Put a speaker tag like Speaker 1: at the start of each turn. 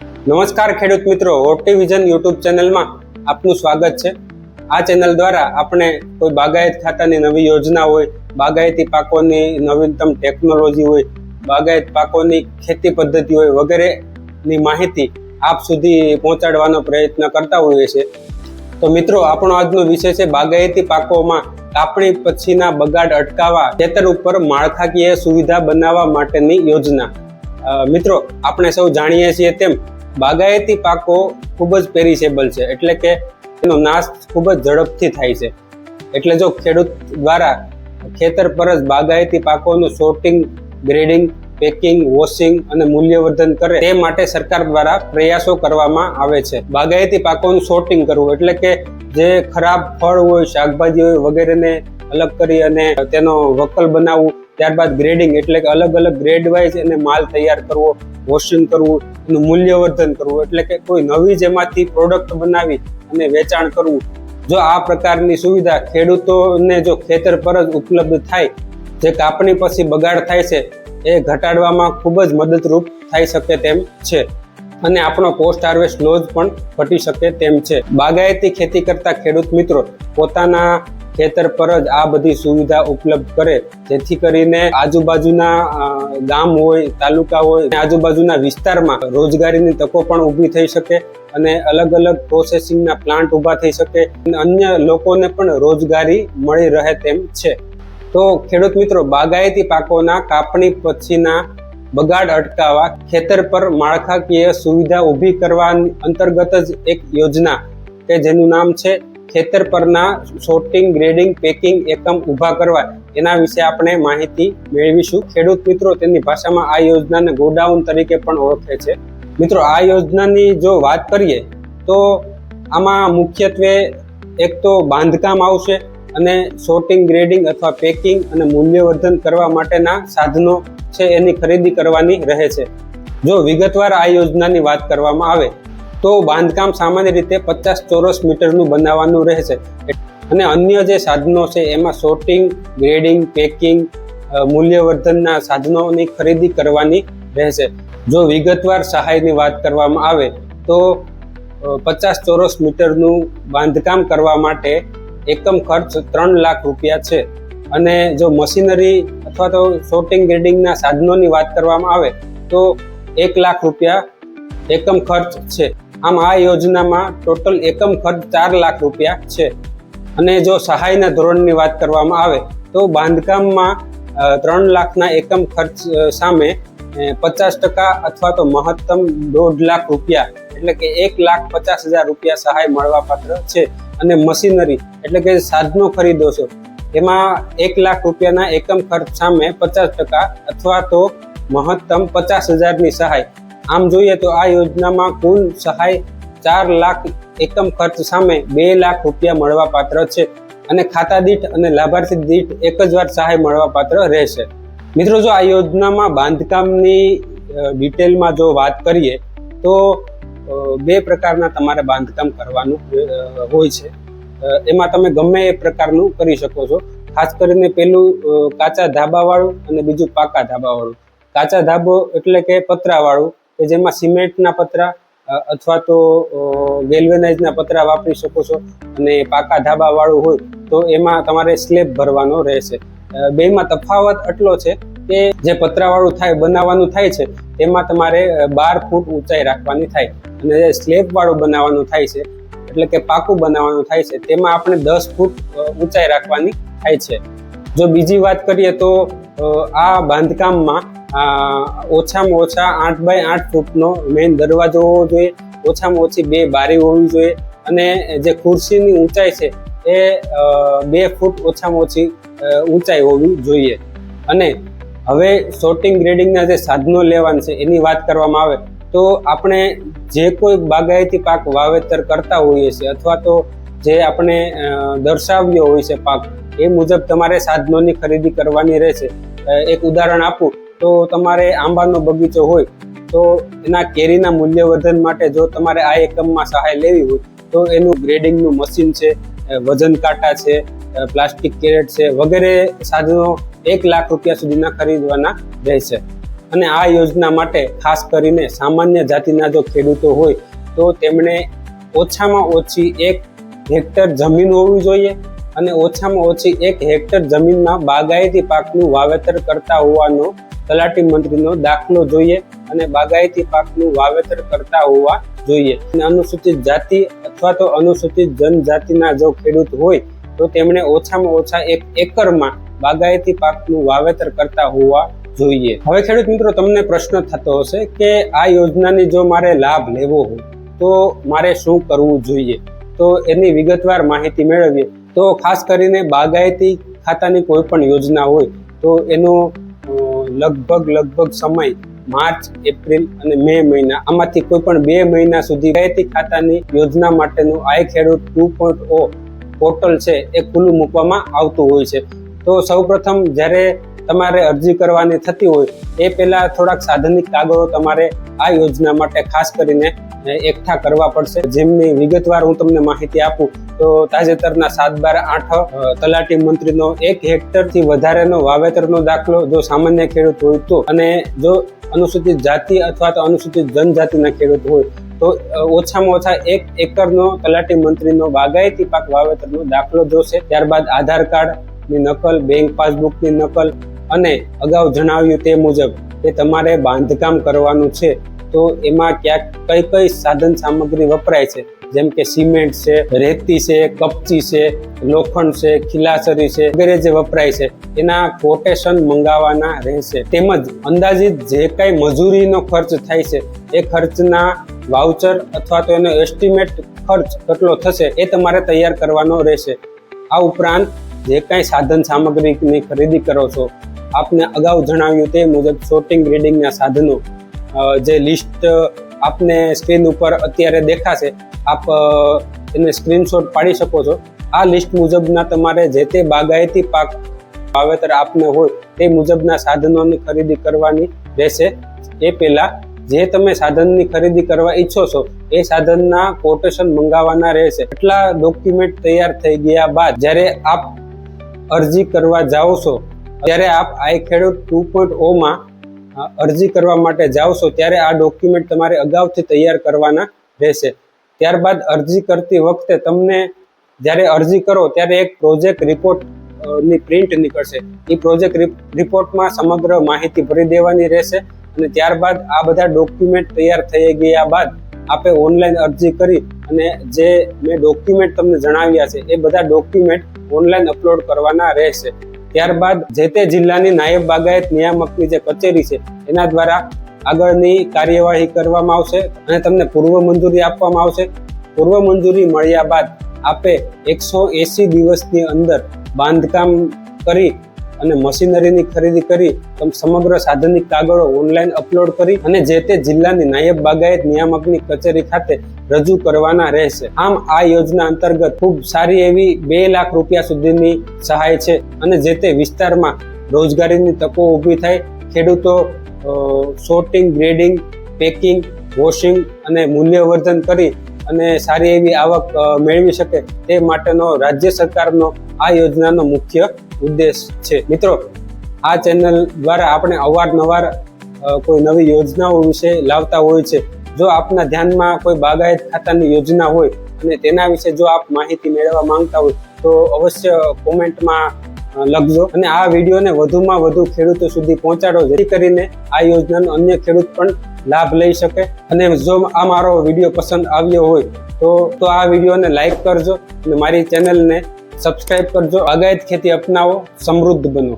Speaker 1: નમસ્કાર ખેડૂત મિત્રો ઓટીવિઝન યુટ્યુબ ચેનલમાં આપનું સ્વાગત છે. આ ચેનલ દ્વારા આપણે કોઈ બાગાયત ખાતાની નવી યોજના હોય, બાગાયતી પાકોની નવીનતમ ટેકનોલોજી હોય, બાગાયત પાકોની ખેતી પદ્ધતિ હોય વગેરેની માહિતી આપ સુધી પહોંચાડવાનો પ્રયત્ન કરતા હોઈએ છીએ. તો મિત્રો, આપણો આજનો વિષય છે બાગાયતી પાકોમાં કાપણી પછીના બગાડ અટકાવવા, ખેતર ઉપર માળખાકીય સુવિધા બનાવવા માટેની યોજના. મિત્રો, આપણે સૌ જાણીએ છીએ તેમ બાગાયતી પાકો ખૂબ જ પેરિસેબલ છે. એટલે કે એનો નાશ ખૂબ જ ઝડપથી થાય છે. એટલે જો ખેડૂત દ્વારા ખેતર પર જ બાગાયતી પાકોનું સોર્ટિંગ ગ્રેડિંગ પેકિંગ વોશિંગ અને મૂલ્યવર્ધન કરે તે માટે સરકાર દ્વારા પ્રયાસો કરવામાં આવે છે. બાગાયતી પાકોનું સોર્ટિંગ કરવું એટલે કે જે ખરાબ ફળ હોય, શાકભાજી હોય વગેરેને અલગ કરી અને તેનો વકલ બનાવવું ત્યારબાદ ગ્રેડિંગ એટલે કે અલગ અલગ ગ્રેડ વાઇઝ એને માલ તૈયાર કરવો વોશિંગ કરવું, એનું મૂલ્યવર્ધન કરવું, એટલે કે કોઈ નવી જેમાંથી પ્રોડક્ટ બનાવી અને વેચાણ કરવું. જો આ પ્રકારની સુવિધા ખેડૂતોને જો ખેતર પર જ ઉપલબ્ધ થાય, જે કાપણી પછી બગાડ થાય છે, એ ઘટાડવામાં ખૂબ જ મદદરૂપ થઈ શકે તેમ છે. અને આપણો પોસ્ટ હાર્વેસ્ટ લોજ પણ ઘટી શકે તેમ છે. બાગાયતી ખેતી કરતા ખેડૂત મિત્રો પોતાના ખેતર પર જ આ બધી સુવિધા ઉપલબ્ધ કરે. જેથી કરીને આજુબાજુના ગામ હોય, તાલુકા હોય આજુબાજુના વિસ્તારમાં રોજગારીની તકો પણ ઊભી થઈ શકે અને અલગ અલગ પ્રોસેસિંગના પ્લાન્ટ ઊભા થઈ શકે અને અન્ય લોકોને પણ રોજગારી મળી રહે તેમ છે. તો ખેડૂત મિત્રો, બાગાયતી પાકોના કાપણી પછીના બગાડ અટકાવવા, ખેતર પર માળખાકીય સુવિધા ઊભી કરવા અંતર્ગત જ એક યોજના કે જેનું નામ છે ખેતર પરના સોર્ટિંગ ગ્રેડિંગ પેકિંગ એકમ ઊભા કરવા એના વિશે આપણે માહિતી મેળવીશું. ખેડૂત મિત્રો તેની ભાષામાં આ યોજનાને ગોડાઉન તરીકે પણ ઓળખે છે. મિત્રો, આ યોજનાની જો વાત કરીએ, તો આમાં મુખ્યત્વે એક તો બાંધકામ આવશે અને સોર્ટિંગ ગ્રેડિંગ અથવા પેકિંગ અને મૂલ્યવર્ધન કરવા માટેના સાધનો છે એની ખરીદી કરવાની રહે છે. જો વિગતવાર આ યોજનાની વાત કરવામાં આવે તો બાંધકામ સામાન્ય રીતે પચાસ ચોરસ મીટરનું બનાવવાનું રહેશે. અને અન્ય જે સાધનો છે, એમાં સોર્ટિંગ ગ્રેડિંગ પેકિંગ મૂલ્યવર્ધનના સાધનોની ખરીદી કરવાની રહેશે. જો વિગતવાર સહાયની વાત કરવામાં આવે, તો પચાસ ચોરસ મીટરનું બાંધકામ કરવા માટે એકમ ખર્ચ ત્રણ લાખ રૂપિયા છે. અને જો મશીનરી અથવા તો સોર્ટિંગ ગ્રેડિંગના સાધનોની વાત કરવામાં આવે, તો એક લાખ રૂપિયા એકમ ખર્ચ છે. આમ આ યોજનામાં ટોટલ એકમ ખર્ચ ચાર લાખ રૂપિયા છે. અને જો સહાયના ધોરણની વાત કરવામાં આવે, તો બાંધકામમાં ત્રણ લાખના એકમ ખર્ચ સામે પચાસ ટકા અથવા તો મહત્તમ દોઢ લાખ રૂપિયા, એટલે કે એક લાખ પચાસ હજાર રૂપિયા સહાય મળવાપાત્ર છે. અને મશીનરી, એટલે કે સાધનો ખરીદો છો, એમાં એક લાખ રૂપિયાના એકમ ખર્ચ સામે પચાસ ટકા અથવા તો મહત્તમ પચાસ હજારની સહાય. આમ જોઈએ તો આ યોજનામાં કુલ સહાય ચાર લાખ એકમ ખર્ચ સામે બે લાખ રૂપિયા મળવા પાત્ર છે અને ખાતા દીઠ અને લાભાર્થી દીઠ એક જ વાર સહાય મળવા પાત્ર રહેશે. મિત્રો, જો આ યોજનામાં બાંધકામની ડિટેલમાં જો વાત કરીએ, તો બે પ્રકારના તમારે બાંધકામ કરવાનું હોય છે. એમાં તમે ગમે એ પ્રકારનું કરી શકો છો. ખાસ કરીને પેલું કાચા ધાબાવાળું અને બીજું પાકા ધાબાવાળું. કાચા ધાબો એટલે કે પતરાવાળું. કે જેમાં સિમેન્ટના પતરા અથવા તો ગેલ્વેનાઇઝના પતરા વાપરી શકો છો અને પાકા ધાબાવાળું હોય, તો એમાં તમારે સ્લેબ ભરવાનો રહેશે. બેમાં તફાવત એટલો છે કે જે પતરાવાળું થાય, બનાવવાનું થાય છે, તેમાં તમારે બાર ફૂટ ઊંચાઈ રાખવાની થાય. અને જે સ્લેબવાળું બનાવવાનું થાય છે, એટલે કે પાકું બનાવવાનું થાય છે, તેમાં આપણે દસ ફૂટ ઊંચાઈ રાખવાની થાય છે. જો બીજી વાત કરીએ તો આ બાંધકામમાં ઓછામાં ઓછા આઠ બાય આઠ ફૂટનો મેઇન દરવાજો હોવો જોઈએ, ઓછામાં ઓછી બે બારી હોવી જોઈએ અને જે ખુરશીની ઊંચાઈ છે એ બે ફૂટ ઓછામાં ઓછી ઊંચાઈ હોવી જોઈએ. અને હવે સોર્ટિંગ ગ્રેડિંગના જે સાધનો લેવાના છે એની વાત કરવામાં આવે તો આપણે જે કોઈ બાગાયતી પાક વાવેતર કરતા હોઈએ છીએ અથવા તો જે આપણે દર્શાવ્યો હોય છે પાક, એ મુજબ તમારે સાધનોની ખરીદી કરવાની રહેશે. એક ઉદાહરણ આપું. તો તમારે આંબાનો બગીચો હોય, તો એના કેરીના મૂલ્યવર્ધન માટે જો તમારે આ એકમમાં સહાય લેવી હોય, તો એનું ગ્રેડિંગનું મશીન છે વજન કાંટા છે પ્લાસ્ટિક કેરેટ છે, વગેરે સાધનો એક લાખ રૂપિયા સુધીના ખરીદવાના રહેશે. અને આ યોજના માટે ખાસ કરીને સામાન્ય જાતિના જો ખેડૂતો હોય, તો તેમણે ઓછામાં ઓછી એક હેક્ટર જમીન હોવી જોઈએ અને ઓછામાં ઓછી એક હેક્ટર જમીનમાં બાગાયતી પાકનું વાવેતર કરતા હોવાનો તલાટી મંત્રીનો દાખલો જોઈએ અને બાગાયતી પાકનું વાવેતર કરતા હોવા જોઈએ. અને અનુસૂચિત જાતિ અથવા તો અનુસૂચિત જનજાતિના જો ખેડૂત હોય, તો તેમણે ઓછામાં ઓછા એક એકરમાં બાગાયતી પાકનું વાવેતર કરતા હોવા જોઈએ. હવે ખેડૂત મિત્રો, તમને પ્રશ્ન થતો હશે કે આ યોજનાની જો મારે લાભ લેવો હોય, તો મારે શું કરવું જોઈએ? તો એની વિગતવાર માહિતી મેળવીએ. તો ખાસ કરીને બાગાયતી ખાતાની કોઈ પણ યોજના હોય, તો એનો લગભગ લગભગ સમય માર્ચ, એપ્રિલ અને મે મહિના. આમાંથી કોઈ પણ બે મહિના સુધી બાગાયતી ખાતાની યોજના માટેનું આઈ ખેડૂત ટુ પોઈન્ટ ઓ પોર્ટલ છે એ ખુલ્લું મૂકવામાં આવતું હોય છે. તો સૌપ્રથમ જ્યારે તમારે અરજી કરવાની થતી હોય, એ પહેલા થોડાક સાધનિક કાગળો તમારે આ યોજના માટે ખાસ કરીને એકઠા કરવા પડશે. જેમની વિગતવાર હું તમને માહિતી આપું, તો તાજેતરના સાત બાર આઠ તલાટી મંત્રીનો એક હેક્ટરથી વધારેનો વાવેતરનો દાખલો જો સામાન્ય ખેડૂત હોય તો, અને જો અનુસૂચિત જાતિ અથવા તો અનુસૂચિત જનજાતિના ખેડૂત હોય, તો ઓછામાં ઓછા એક એકરનો તલાટી મંત્રીનો બાગાયતી પાક વાવેતરનો દાખલો જોશે. ત્યારબાદ આધાર કાર્ડની નકલ, બેંક પાસબુકની નકલ અને અગાઉ જણાવ્યું તે મુજબ કે તમારે બાંધકામ કરવાનું છે, તો એમાં ક્યાંક કઈ કઈ સાધન સામગ્રી વપરાય છે? જેમ કે સિમેન્ટ છે, રેતી છે, કપચી છે, લોખંડ છે, ખીલાસરી છે, વગેરે જે વપરાય છે, એના કોટેશન મંગાવવાના રહેશે. તેમજ અંદાજિત જે કાંઈ મજૂરીનો ખર્ચ થાય છે, એ ખર્ચના વાઉચર અથવા તો એનો એસ્ટિમેટ ખર્ચ કેટલો થશે, એ તમારે તૈયાર કરવાનો રહેશે. આ ઉપરાંત જે કાંઈ સાધન સામગ્રીની ખરીદી કરો છો આપને અગાઉ જણાવ્યું તે મુજબ શોર્ટિંગ રીડિંગના સાધનો જે લિસ્ટ આપને સ્ક્રીન ઉપર અત્યારે દેખાશે, આપ એને સ્ક્રીનશોટ પાડી શકો છો. આ લિસ્ટ મુજબના તમારે જે તે બાગાયતી પાક વાવેતર આપને હોય તે મુજબના સાધનોની ખરીદી કરવાની રહેશે. એ પહેલાં જે તમે સાધનની ખરીદી કરવા ઈચ્છો છો, એ સાધનના કોટેશન મંગાવવાના રહેશે. એટલા ડોક્યુમેન્ટ તૈયાર થઈ ગયા બાદ જ્યારે આપ અરજી કરવા જાઓ છો ત્યારે આપ આઈ ખેડૂત ટુ પોઈન્ટ ઓમાં અરજી કરવા માટે જાવશો ત્યારે આ ડોક્યુમેન્ટ તમારે અગાઉથી તૈયાર કરવાના રહેશે. ત્યારબાદ અરજી કરતી વખતે તમને જ્યારે અરજી કરો, ત્યારે એક પ્રોજેક્ટ રિપોર્ટની પ્રિન્ટ નીકળશે. એ પ્રોજેક્ટ રિપોર્ટમાં સમગ્ર માહિતી ભરી દેવાની રહેશે અને ત્યારબાદ આ બધા ડોક્યુમેન્ટ તૈયાર થઈ ગયા બાદ આપે ઓનલાઈન અરજી કરી અને જે મેં ડોક્યુમેન્ટ તમને જણાવ્યા છે, એ બધા ડોક્યુમેન્ટ ઓનલાઈન અપલોડ કરવાના રહેશે. ત્યારબાદ જે તે જિલ્લાની નાયબ બાગાયત નિયામકની જે કચેરી છે, એના દ્વારા આગળની કાર્યવાહી કરવામાં આવશે અને તમને પૂર્વ મંજૂરી આપવામાં આવશે. પૂર્વ મંજૂરી મળ્યા બાદ આપે એકસો એસી દિવસની અંદર બાંધકામ કરી અને મશીનરીની ખરીદી કરી સમગ્ર સાધનિક કાગળો ઓનલાઈન અપલોડ કરી અને જે તે જિલ્લાની નાયબ બાગાયત નિયામકની કચેરી ખાતે રજૂ કરવાના રહેશે. આમ આ યોજના અંતર્ગત ખૂબ સારી એવી બે લાખ રૂપિયા સુધીની સહાય છે અને જે તે વિસ્તારમાં રોજગારીની તકો ઊભી થાય, ખેડૂતો સોર્ટિંગ, ગ્રેડિંગ, પેકિંગ, વોશિંગ અને મૂલ્યવર્ધન કરી અને સારી એવી આવક મેળવી શકે તે માટેનો રાજ્ય સરકારનો આ યોજનાનો મુખ્ય ઉદ્દેશ છે. મિત્રો, આ ચેનલ દ્વારા આપણે અવારનવાર કોઈ નવી યોજનાઓ વિશે લાવતા હોય છે. જો આપના ધ્યાનમાં કોઈ બાગાયત ખાતાની યોજના હોય અને તેના વિશે જો આપ માહિતી મેળવવા માંગતા હોય, તો અવશ્ય કોમેન્ટમાં લખજો અને આ વિડીયોને વધુમાં વધુ ખેડૂતો સુધી પહોંચાડો, જેથી કરીને આ યોજનાનો અન્ય ખેડૂત પણ લાભ લઈ શકે. અને જો આ મારો વીડિયો પસંદ આવ્યો હોય, તો તો આ વિડીયોને લાઈક કરજો અને મારી ચેનલને સબસ્ક્રાઇબ કરજો. અગાયત ખેતી અપનાવો. સમૃદ્ધ બનો.